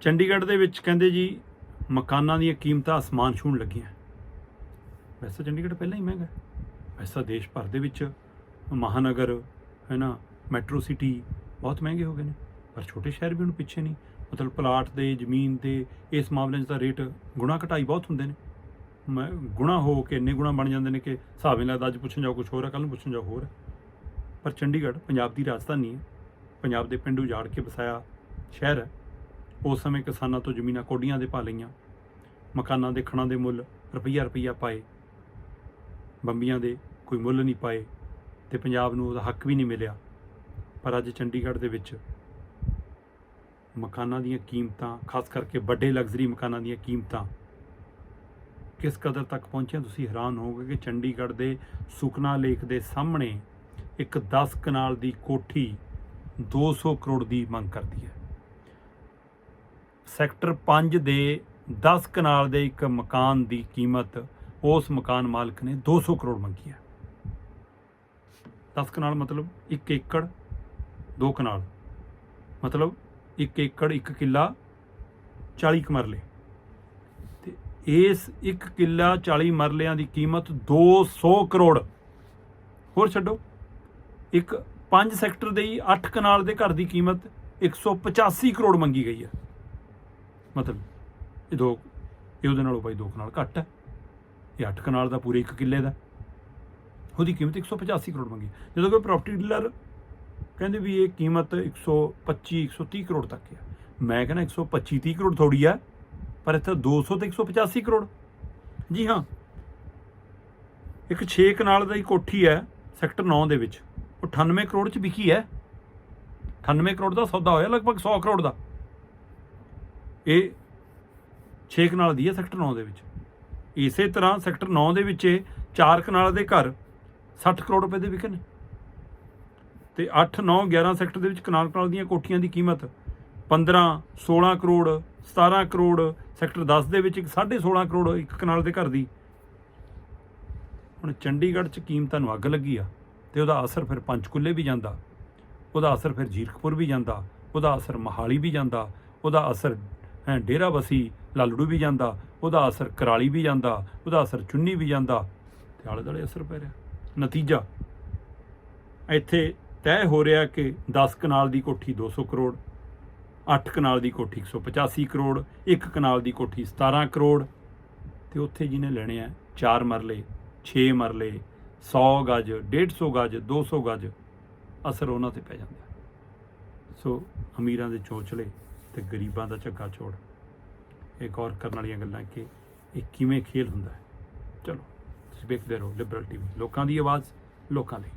ਚੰਡੀਗੜ੍ਹ ਦੇ ਵਿੱਚ ਕਹਿੰਦੇ ਜੀ ਮਕਾਨਾਂ ਦੀਆਂ ਕੀਮਤਾਂ ਅਸਮਾਨ ਛੂਹਣ ਲੱਗੀਆਂ। ਵੈਸੇ ਚੰਡੀਗੜ੍ਹ ਪਹਿਲਾਂ ਹੀ ਮਹਿੰਗਾ ਵੈਸਾ ਦੇਸ਼ ਭਰ ਦੇ ਵਿੱਚ ਮਹਾਨਗਰ, ਹੈ ਨਾ, ਮੈਟਰੋ ਸਿਟੀ ਬਹੁਤ ਮਹਿੰਗੇ ਹੋ ਗਏ ਨੇ। ਪਰ ਛੋਟੇ ਸ਼ਹਿਰ ਵੀ ਹੁਣ ਪਿੱਛੇ ਨਹੀਂ। ਮਤਲਬ ਪਲਾਟ ਦੇ, ਜ਼ਮੀਨ ਦੇ, ਇਸ ਮਾਮਲੇ 'ਚ ਤਾਂ ਰੇਟ ਗੁਣਾ ਘਟਾਈ ਬਹੁਤ ਹੁੰਦੇ ਨੇ। ਮੈਂ ਗੁਣਾ ਹੋ ਕੇ ਇੰਨੇ ਗੁਣਾ ਬਣ ਜਾਂਦੇ ਨੇ ਕਿ ਹਿਸਾਬ ਨਹੀਂ ਲੱਗਦਾ, ਅੱਜ ਪੁੱਛਣ ਜਾਓ ਕੁਝ ਹੋਰ ਹੈ ਕੱਲ ਨੂੰ ਪੁੱਛਣ ਜਾਓ ਹੋਰ ਹੈ। ਪਰ ਚੰਡੀਗੜ੍ਹ ਪੰਜਾਬ ਦੀ ਰਾਜਧਾਨੀ ਹੈ। ਪੰਜਾਬ ਦੇ ਪਿੰਡ ਉਜਾੜ ਕੇ ਵਸਾਇਆ ਸ਼ਹਿਰ ਹੈ। ਉਸ ਸਮੇਂ ਕਿਸਾਨਾਂ ਤੋਂ ਜ਼ਮੀਨਾਂ ਕੋਡੀਆਂ ਦੇ ਪਾ ਲਈਆਂ। ਮਕਾਨਾਂ ਦੇ ਖਣਾਂ ਦੇ ਮੁੱਲ ਰੁਪਈਆ ਰੁਪਈਆ ਪਾਏ। ਬੰਬੀਆਂ ਦੇ ਕੋਈ ਮੁੱਲ ਨਹੀਂ ਪਾਏ ਤੇ ਪੰਜਾਬ ਨੂੰ ਉਹਦਾ ਹੱਕ ਵੀ ਨਹੀਂ ਮਿਲਿਆ। ਪਰ ਅੱਜ ਚੰਡੀਗੜ੍ਹ ਦੇ ਵਿੱਚ ਮਕਾਨਾਂ ਦੀਆਂ ਕੀਮਤਾਂ, ਖਾਸ ਕਰਕੇ ਵੱਡੇ ਲਗਜ਼ਰੀ ਮਕਾਨਾਂ ਦੀਆਂ ਕੀਮਤਾਂ, ਕਿਸ ਕਦਰ ਤੱਕ ਪਹੁੰਚੀਆਂ ਤੁਸੀਂ ਹੈਰਾਨ ਹੋਵੋਗੇ ਕਿ ਚੰਡੀਗੜ੍ਹ ਦੇ ਸੁਖਨਾ ਲੇਕ ਦੇ ਸਾਹਮਣੇ ਇੱਕ 10 ਕਨਾਲ ਦੀ ਕੋਠੀ 200 ਕਰੋੜ ਦੀ ਮੰਗ ਕਰਦੀ ਹੈ। ਸੈਕਟਰ 5 ਦੇ 10 ਕਨਾਲ ਦੇ ਇੱਕ ਮਕਾਨ ਦੀ ਕੀਮਤ, ਉਸ ਮਕਾਨ ਮਾਲਕ ਨੇ 200 ਕਰੋੜ ਮੰਗੀ ਹੈ। 10 ਕਨਾਲ ਮਤਲਬ 1 ਏਕੜ 2 ਕਨਾਲ। ਮਤਲਬ 1 ਏਕੜ 1 ਕਿੱਲਾ 40 ਕੁ ਮਰਲੇ। ਤੇ ਇਸ 1 ਕਿੱਲਾ 40 ਮਰਲਿਆਂ ਦੀ ਕੀਮਤ 200 ਕਰੋੜ। ਹੋਰ ਛੱਡੋ, ਇੱਕ 5 ਸੈਕਟਰ ਦੇ ਹੀ 8 ਕਨਾਲ ਦੇ ਘਰ ਦੀ ਕੀਮਤ 185 ਕਰੋੜ ਮੰਗੀ ਗਈ ਹੈ। ਮਤਲਬ ਇਹ ਦੋ, ਇਹ ਉਹਦੇ ਨਾਲੋਂ ਭਾਈ ਦੋ ਕਨਾਲ ਘੱਟ ਹੈ। ਇਹ 8 ਕਨਾਲ ਦਾ ਪੂਰੇ 1 ਕਿੱਲੇ ਦਾ। ਉਹਦੀ ਕੀਮਤ 185 ਕਰੋੜ ਮੰਗੀ। ਜਦੋਂ ਕੋਈ ਪ੍ਰਾਪਰਟੀ ਡੀਲਰ ਕਹਿੰਦੇ ਵੀ ਇਹ ਕੀਮਤ 125 130 ਕਰੋੜ ਤੱਕ ਹੈ। ਮੈਂ ਕਹਿੰਦਾ 125 30 ਕਰੋੜ ਥੋੜੀ ਹੈ, ਪਰ ਇੱਥੇ 200 ਤੇ 185 ਕਰੋੜ। ਜੀ ਹਾਂ, ਇੱਕ 6 ਕਨਾਲ ਦਾ ਹੀ ਕੋਠੀ ਹੈ ਸੈਕਟਰ 9 ਦੇ ਵਿੱਚ। ਉਹ 98 ਕਰੋੜ ਚ ਵਿਕੀ ਹੈ। 98 ਕਰੋੜ ਦਾ ਸੌਦਾ ਹੋਇਆ, ਲਗਭਗ 100 ਕਰੋੜ ਦਾ। ਇਹ 6 ਕਨਾਲ ਦੀ ਹੈ ਸੈਕਟਰ 9 ਦੇ ਵਿੱਚ। ਇਸੇ ਤਰ੍ਹਾਂ ਸੈਕਟਰ 9 ਦੇ ਵਿੱਚ 4 ਕਨਾਲ ਦੇ ਘਰ 60 ਕਰੋੜ ਰੁਪਏ ਦੇ ਵਿਕੇ ਨੇ। ਤੇ 8 9 11 ਸੈਕਟਰ ਦੇ ਵਿੱਚ ਕਨਾਲ ਕਨਾਲ ਦੀਆਂ ਕੋਠੀਆਂ ਦੀ ਕੀਮਤ 15 16 ਕਰੋੜ 17 ਕਰੋੜ, ਸੈਕਟਰ 10 ਦੇ ਵਿੱਚ ਇੱਕ 16.5 ਕਰੋੜ ਇੱਕ ਕਨਾਲ ਦੇ ਘਰ ਦੀ। ਹੁਣ ਚੰਡੀਗੜ੍ਹ 'ਚ ਕੀਮਤਾਂ ਨੂੰ ਅੱਗ ਲੱਗੀ ਆ ਤੇ ਉਹਦਾ ਅਸਰ ਫਿਰ ਪੰਚਕੁਲੇ ਵੀ ਜਾਂਦਾ, ਉਹਦਾ ਅਸਰ ਫਿਰ ਜੀਰਕਪੁਰ ਵੀ ਜਾਂਦਾ, ਉਹਦਾ ਅਸਰ ਮਹਾਲੀ ਵੀ ਜਾਂਦਾ, ਉਹਦਾ ਅਸਰ ਡੇਰਾ ਬਸੀ ਲਾਲੜੂ ਵੀ ਜਾਂਦਾ, ਉਹਦਾ ਅਸਰ ਕਰਾਲੀ ਵੀ ਜਾਂਦਾ, ਉਹਦਾ ਅਸਰ ਚੁੰਨੀ ਵੀ ਜਾਂਦਾ, ਤੇ ਆਲੇ ਦੁਆਲੇ ਅਸਰ ਪੈ ਰਿਹਾ। ਨਤੀਜਾ, ਇੱਥੇ ਤੈਅ ਹੋ ਰਿਹਾ ਕਿ 10 ਕਨਾਲ ਦੀ ਕੋਠੀ 200 ਕਰੋੜ 8 ਕਨਾਲ ਦੀ ਕੋਠੀ 185 ਕਰੋੜ 1 ਕਨਾਲ ਦੀ ਕੋਠੀ 17 ਕਰੋੜ, ਤੇ ਉੱਥੇ ਜਿਹਨੇ ਲੈਣੇ ਆ 4 ਮਰਲੇ 6 ਮਰਲੇ 100 ਗਜ 150 ਗਜ 200 ਗਜ, ਅਸਰ ਉਹਨਾਂ ਤੇ ਪੈ ਜਾਂਦਾ। ਸੋ ਅਮੀਰਾਂ ਦੇ ਚੋਚਲੇ ਤੇ ਗਰੀਬਾਂ ਦਾ ਝੱਗਾ ਛੋੜ। ਇਹ ਗੌਰ ਕਰਨ ਵਾਲੀਆਂ ਗੱਲਾਂ ਕਿ ਇਹ ਕਿਵੇਂ ਖੇਲ ਹੁੰਦਾ ਹੈ। ਚਲੋ, ਤੁਸੀਂ ਵੇਖਦੇ ਰਹੋ ਲਿਬਰਲ ਟੀਵੀ ਲੋਕਾਂ ਦੀ ਆਵਾਜ਼, ਲੋਕਾਂ ਲਈ।